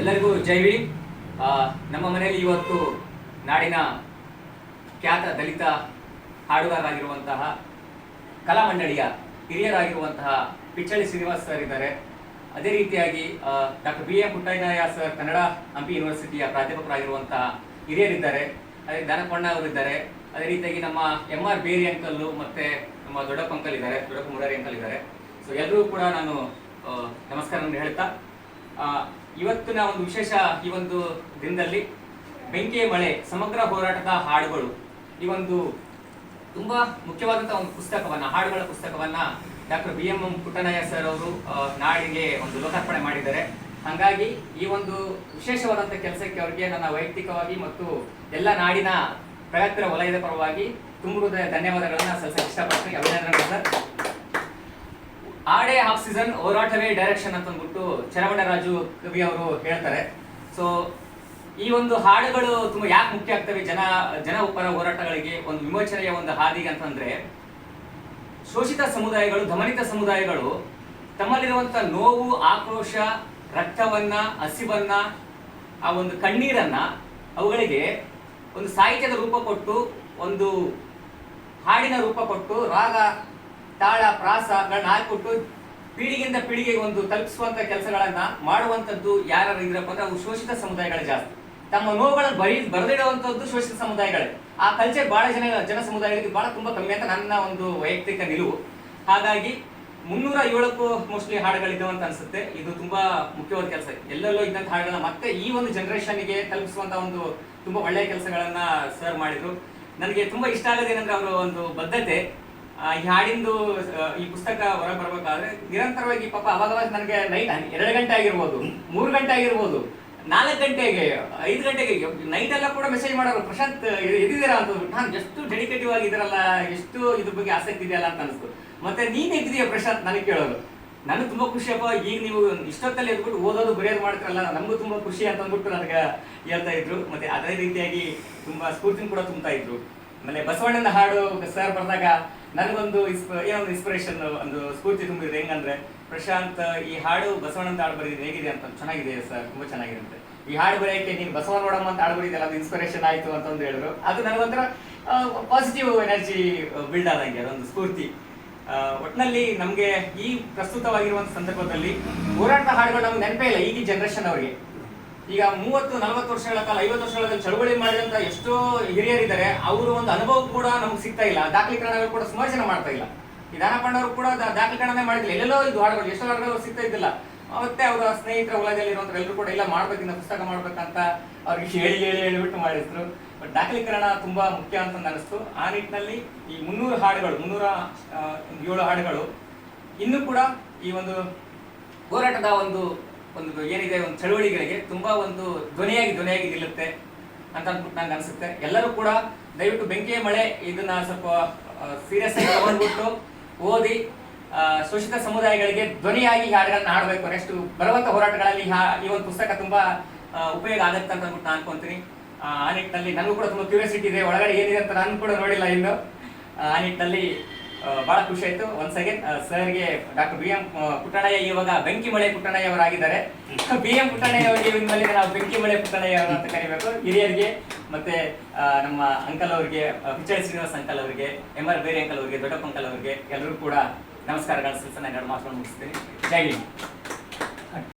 ಎಲ್ಲರಿಗೂ ಜೈವಿ ನಮ್ಮ ಮನೆಯಲ್ಲಿ ಇವತ್ತು ನಾಡಿನ ಖ್ಯಾತ ದಲಿತ ಹಾಡುಗಾರರಾಗಿರುವಂತಹ ಕಲಾಮಂಡಳಿಯ ಹಿರಿಯರಾಗಿರುವಂತಹ ಪಿಚ್ಚಳಿ ಶ್ರೀನಿವಾಸ್ ಸರ್ ಇದ್ದಾರೆ. ಅದೇ ರೀತಿಯಾಗಿ doctor B A Puttaiah sir Kannada Hampi ಯೂನಿವರ್ಸಿಟಿಯ ಪ್ರಾಧ್ಯಾಪಕರಾಗಿರುವಂತಹ ಹಿರಿಯರಿದ್ದಾರೆ. ಅದೇ ದಾನಪಣ್ಣ ಅವರಿದ್ದಾರೆ. ಅದೇ ರೀತಿಯಾಗಿ ನಮ್ಮ ಎಂ ಆರ್ ಬೇರಿ ಅಂಕಲ್ಲು ಮತ್ತೆ ನಮ್ಮ ದೊಡ್ಡಪ್ಪ ಅಂಕಲ್ ಇದ್ದಾರೆ, ದೊಡ್ಡಪ್ಪ ಮುರಾರಿ ಅಂಕಲ್ ಇದ್ದಾರೆ. ಸೊ ಎಲ್ಲರೂ ಕೂಡ ನಾನು ನಮಸ್ಕಾರ ಹೇಳ್ತಾ ಇವತ್ತಿನ ಒಂದು ವಿಶೇಷ ಈ ಒಂದು ದಿನದಲ್ಲಿ ಬೆಂಕಿಯ ಮಳೆ, ಸಮಗ್ರ ಹೋರಾಟದ ಹಾಡುಗಳು. ಈ ಒಂದು ತುಂಬಾ ಮುಖ್ಯವಾದಂತಹ ಒಂದು ಪುಸ್ತಕವನ್ನ, ಹಾಡುಗಳ ಪುಸ್ತಕವನ್ನ doctor B M Puttanaiah sir ಅವರು ನಾಡಿಗೆ ಒಂದು ಲೋಕಾರ್ಪಣೆ ಮಾಡಿದ್ದಾರೆ. ಹಾಗಾಗಿ ಈ ಒಂದು ವಿಶೇಷವಾದಂತಹ ಕೆಲಸಕ್ಕೆ ಅವರಿಗೆ ನನ್ನ ವೈಯಕ್ತಿಕವಾಗಿ ಮತ್ತು ಎಲ್ಲ ನಾಡಿನ ಪ್ರಯತ್ನ ವಲಯದ ಪರವಾಗಿ ತುಂಬ ಹೃದಯ ಧನ್ಯವಾದಗಳನ್ನ ಸಲ್ಲಿಸಕ್ಕೆ ಇಷ್ಟಪಡ್ತೀನಿ. ಅಭಿನಂದನೆಗಳು ಸರ್ ಆಡೇ ಹಾಫ್ ಸೀಸನ್ ಹೋರಾಟವೇ ಡೈರೆಕ್ಷನ್ ಅಂತ ಅಂದ್ಬಿಟ್ಟು ಚರವಣರಾಜು ಕವಿ ಅವರು ಹೇಳ್ತಾರೆ. ಸೊ ಈ ಒಂದು ಹಾಡುಗಳು ತುಂಬಾ ಯಾಕೆ ಮುಖ್ಯ ಆಗ್ತವೆ ಜನ ಜನ ಉಪರ ಹೋರಾಟಗಳಿಗೆ ಒಂದು ವಿಮೋಚನೆಯ ಒಂದು ಹಾದಿಗೆ ಅಂತಂದ್ರೆ, ಶೋಷಿತ ಸಮುದಾಯಗಳು, ದಮನಿತ ಸಮುದಾಯಗಳು ತಮ್ಮಲ್ಲಿರುವಂತ ನೋವು, ಆಕ್ರೋಶ, ರಕ್ತವನ್ನ, ಹಸಿವನ್ನ, ಆ ಒಂದು ಕಣ್ಣೀರನ್ನ ಅವುಗಳಿಗೆ ಒಂದು ಸಾಹಿತ್ಯದ ರೂಪ ಕೊಟ್ಟು, ಒಂದು ಹಾಡಿನ ರೂಪ ಕೊಟ್ಟು, ರಾಗ ತಾಳ ಪ್ರಾಸಗಳನ್ನ ಹಾಕಿಬಿಟ್ಟು ಪೀಳಿಗೆಯಿಂದ ಪೀಳಿಗೆಗೆ ಒಂದು ತಲುಪಿಸುವಂತ ಕೆಲಸಗಳನ್ನ ಮಾಡುವಂತದ್ದು ಯಾರು ಇದ್ರಪ್ಪ ಅಂದ್ರೆ ಅವು ಶೋಷಿತ ಸಮುದಾಯಗಳೇ ಜಾಸ್ತಿ. ತಮ್ಮ ನೋವುಗಳನ್ನು ಬರಿ ಬರೆದಿಡುವಂತದ್ದು ಶೋಷಿತ ಸಮುದಾಯಗಳೇ. ಆ ಕಲ್ಚರ್ ಬಹಳ ಜನ ಜನ ಸಮುದಾಯಗಳಿಗೆ ಬಹಳ ತುಂಬಾ ಕಮ್ಮಿ ಅಂತ ನನ್ನ ಒಂದು ವೈಯಕ್ತಿಕ ನಿಲುವು. ಹಾಗಾಗಿ ಮುನ್ನೂರ ಏಳಕ್ಕೂ ಮೋಸ್ಟ್ಲಿ ಹಾಡುಗಳಿದ್ದಾವೆ ಅಂತ ಅನ್ಸುತ್ತೆ. ಇದು ತುಂಬಾ ಮುಖ್ಯವಾದ ಕೆಲಸ. ಎಲ್ಲೆಲ್ಲೋ ಇದ್ದಂತ ಹಾಡುಗಳನ್ನ ಮತ್ತೆ ಈ ಒಂದು ಜನರೇಷನ್ಗೆ ತಲುಪಿಸುವಂತ ಒಂದು ತುಂಬಾ ಒಳ್ಳೆಯ ಕೆಲಸಗಳನ್ನ ಸರ್ ಮಾಡಿದ್ರು. ನನಗೆ ತುಂಬಾ ಇಷ್ಟ ಆಗೋದೇನಂದ್ರೆ ಅವರ ಒಂದು ಬದ್ಧತೆ. ಈ ಹಾಡಿಂದು ಈ ಪುಸ್ತಕ ಹೊರ ಬರಬೇಕಾದ್ರೆ ನಿರಂತರವಾಗಿ ಪಾಪ ಅವಾಗ ಅವಾಗ ನನಗೆ ನೈಟ್ ಎರಡು ಗಂಟೆ ಆಗಿರ್ಬೋದು, ಮೂರು ಗಂಟೆ ಆಗಿರ್ಬೋದು, ನಾಲ್ಕು ಗಂಟೆಗೆ, ಐದು ಗಂಟೆಗೆ ನೈಟ್ ಎಲ್ಲ ಕೂಡ ಮೆಸೇಜ್ ಮಾಡೋರು. ಪ್ರಶಾಂತ್ ಇದ್- ಇದಿದ್ದೀರಾ ಅಂತ ನಾನು ಎಷ್ಟು ಡೆಡಿಕೇಟಿವ್ ಆಗಿದ್ದೀರಲ್ಲ ಎಷ್ಟು ಇದ್ರ ಬಗ್ಗೆ ಆಸಕ್ತಿ ಇದೆಯಲ್ಲ ಅಂತ ಅನಿಸ್ತು. ಮತ್ತೆ ನೀನ್ ಎದ್ದಿದೀಯ ಪ್ರಶಾಂತ್? ನನಗೆ ಕೇಳೋದು. ನನಗೆ ತುಂಬಾ ಖುಷಿಯಪ್ಪ ಈಗ ನೀವು ಇಷ್ಟೊತ್ತಲ್ಲಿ ಎದ್ಬಿಟ್ಟು ಓದೋದು, ಬರೆಯೋದು ಮಾಡ್ತಾರಲ್ಲ, ನಮಗೂ ತುಂಬಾ ಖುಷಿ ಅಂತ ಅಂದ್ಬಿಟ್ಟು ನನಗೆ ಹೇಳ್ತಾ ಇದ್ರು. ಮತ್ತೆ ಅದೇ ರೀತಿಯಾಗಿ ತುಂಬಾ ಸ್ಫೂರ್ತಿನ ಕೂಡ ತುಂಬ್ತಾ ಇದ್ರು. ಆಮೇಲೆ ಬಸವಣ್ಣನ ಹಾಡು ಸರ್ ಬರೆದಾಗ ನನಗೊಂದು ಏನೊಂದು ಇನ್ಸ್ಪಿರೇಷನ್ ಒಂದು ಸ್ಫೂರ್ತಿ ತುಂಬಿದೆ. ಹೆಂಗಂದ್ರೆ ಪ್ರಶಾಂತ್ ಈ ಹಾಡು ಬಸವಣ್ಣಂತ ಹಾಡು ಬರೆದಿದ್ದು ಹೇಗಿದೆ ಅಂತ ಚೆನ್ನಾಗಿದೆ ಸರ್ ತುಂಬಾ ಚೆನ್ನಾಗಿದೆ ಅಂತ ಈ ಹಾಡು ಬರೆಯಕ್ಕೆ ನೀನು ಬಸವ ನೋಡಮ್ಮ ಅಂತ ಹಾಡು ಬರೀದಲ್ಲ ಅದು ಇನ್ಸ್ಪಿರೇಷನ್ ಆಯ್ತು ಅಂತ ಒಂದು ಹೇಳಿದ್ರು. ಅದು ನನಗೊಂಥರ ಪಾಸಿಟಿವ್ ಎನರ್ಜಿ ಬಿಲ್ಡ್ ಆದಂಗೆ ಅದೊಂದು ಸ್ಫೂರ್ತಿ. ಆ, ಒಟ್ನಲ್ಲಿ ನಮ್ಗೆ ಈ ಪ್ರಸ್ತುತವಾಗಿರುವಂತ ಸಂದರ್ಭದಲ್ಲಿ ಹೋರಾಟ ಹಾಡುಗಳು ನಮ್ಗೆ ನೆನಪೇ ಇಲ್ಲ ಈಗಿನ ಜನರೇಷನ್ ಅವರಿಗೆ. ಈಗ ಮೂವತ್ತು, ನಲವತ್ತು ವರ್ಷಗಳ ಕಾಲ, ಐವತ್ತು ವರ್ಷಗಳ ಚಳವಳಿ ಮಾಡಿದಂತ ಎಷ್ಟೋ ಹಿರಿಯರಿದ್ದಾರೆ, ಅವರು ಒಂದು ಅನುಭವ ಕೂಡ ನಮ್ಗೆ ಸಿಗ್ತಾ ಇಲ್ಲ. ದಾಖಲೀಕರಣಗಳು ಕೂಡ ಸುಮಾರು ಮಾಡ್ತಾ ಇಲ್ಲ. ಈ ಕೂಡ ದಾಖಲೀಕರಣ ಮಾಡಿದಿಲ್ಲ ಎಲ್ಲೆಲ್ಲೋ ಇದು ಹಾಡುಗಳು, ಎಷ್ಟೋ ಹಾಡುಗಳು ಸಿಗ್ತಾ ಇದ್ದಿಲ್ಲ. ಮತ್ತೆ ಅವರ ಸ್ನೇಹಿತರ ವಲಯದಲ್ಲಿ ಇರುವಂತ ಎಲ್ಲರೂ ಕೂಡ, ಇಲ್ಲ ಮಾಡ್ಬೇಕಿನ್ನ ಪುಸ್ತಕ ಮಾಡ್ಬೇಕಂತ ಅವ್ರಿಗೆ ಹೇಳಿ ಹೇಳಿ ಹೇಳಿಬಿಟ್ಟು ಮಾಡಿದ್ರು. ಬಟ್ ದಾಖಲೀಕರಣ ತುಂಬಾ ಮುಖ್ಯ ಅಂತ ಅನಿಸ್ತು. ಆ ನಿಟ್ಟಿನಲ್ಲಿ ಈ ಮುನ್ನೂರು ಹಾಡುಗಳು, ಮುನ್ನೂರ ಏಳು ಹಾಡುಗಳು, ಇನ್ನೂ ಕೂಡ ಈ ಒಂದು ಹೋರಾಟದ ಒಂದು ಒಂದು ಏನಿದೆ, ಒಂದು ಚಳುವಳಿಗಳಿಗೆ ತುಂಬಾ ಒಂದು ಧ್ವನಿಯಾಗಿ ಧ್ವನಿಯಾಗಿ ನಿಲ್ಲುತ್ತೆ ಅಂತ ಅಂದ್ಬಿಟ್ಟು ನಂಗೆ ಅನ್ಸುತ್ತೆ. ಎಲ್ಲರೂ ಕೂಡ ದಯವಿಟ್ಟು ಬೆಂಕಿಯ ಮಳೆ ಇದನ್ನ ಸ್ವಲ್ಪ ಸೀರಿಯಸ್ ಆಗಿ ತಗೊಂಡ್ಬಿಟ್ಟು ಓದಿ ಶೋಷಿತ ಸಮುದಾಯಗಳಿಗೆ ಧ್ವನಿಯಾಗಿ ಹಾಡುಗಳನ್ನ ಹಾಡಬೇಕು. ನೆಕ್ಸ್ಟ್ ಬರುವಂತ ಹೋರಾಟಗಳಲ್ಲಿ ಈ ಒಂದು ಪುಸ್ತಕ ತುಂಬಾ ಉಪಯೋಗ ಆಗುತ್ತೆ ಅಂತ ಅಂದ್ಬಿಟ್ಟು ನಾನು ಅನ್ಕೊಂತೀನಿ. ಆ ನಿಟ್ಟಿನಲ್ಲಿ ನನಗೂ ಕೂಡ ತುಂಬಾ ಕ್ಯೂರಿಯಾಸಿಟಿ ಇದೆ. ಒಳಗಡೆ ಏನಿದೆ ಅಂತ ನಾನು ಕೂಡ ನೋಡಿಲ್ಲ ಇನ್ನು. ಆ ನಿಟ್ಟಿನಲ್ಲಿ ಬಹಳ ಖುಷಿ ಆಯ್ತು. ಒನ್ಸ್ ಅಗೇನ್ ಸರ್ಗೆ ಡಾಕ್ಟರ್ ಬಿ ಎಂ ಪುಟ್ಟಣಯ್ಯ ಇವಾಗ ಬೆಂಕಿ ಮಳೆ ಪುಟ್ಟಣಯ್ಯ ಅವರಾಗಿದ್ದಾರೆ ಬಿ ಎಂ ಪುಟ್ಟಣಯ್ಯ ಅವರಿಗೆ ನಾವು ಬೆಂಕಿ ಮಳೆ ಪುಟ್ಟಣಯ್ಯ ಅವರು ಅಂತ ಕರಿಬೇಕು. ಹಿರಿಯರಿಗೆ ಮತ್ತೆ ನಮ್ಮ ಅಂಕಲ್ ಅವರಿಗೆ ಪಿಚ್ಚಳಿ ಶ್ರೀನಿವಾಸ್ ಅಂಕಲ್ ಅವರಿಗೆ, ಎಂ ಆರ್ ಬೇರೆ ಅಂಕಲ್ ಅವರಿಗೆ, ದೊಡ್ಡಪ್ಪ ಅಂಕಲ್ ಅವರಿಗೆ ಎಲ್ಲರೂ ಕೂಡ ನಮಸ್ಕಾರಗಳು ಸಲ್ಲಿಸ ನಾನು ಮಾತುಗಳನ್ನು ಮುಗಿಸ್ತೀನಿ. ಜೈ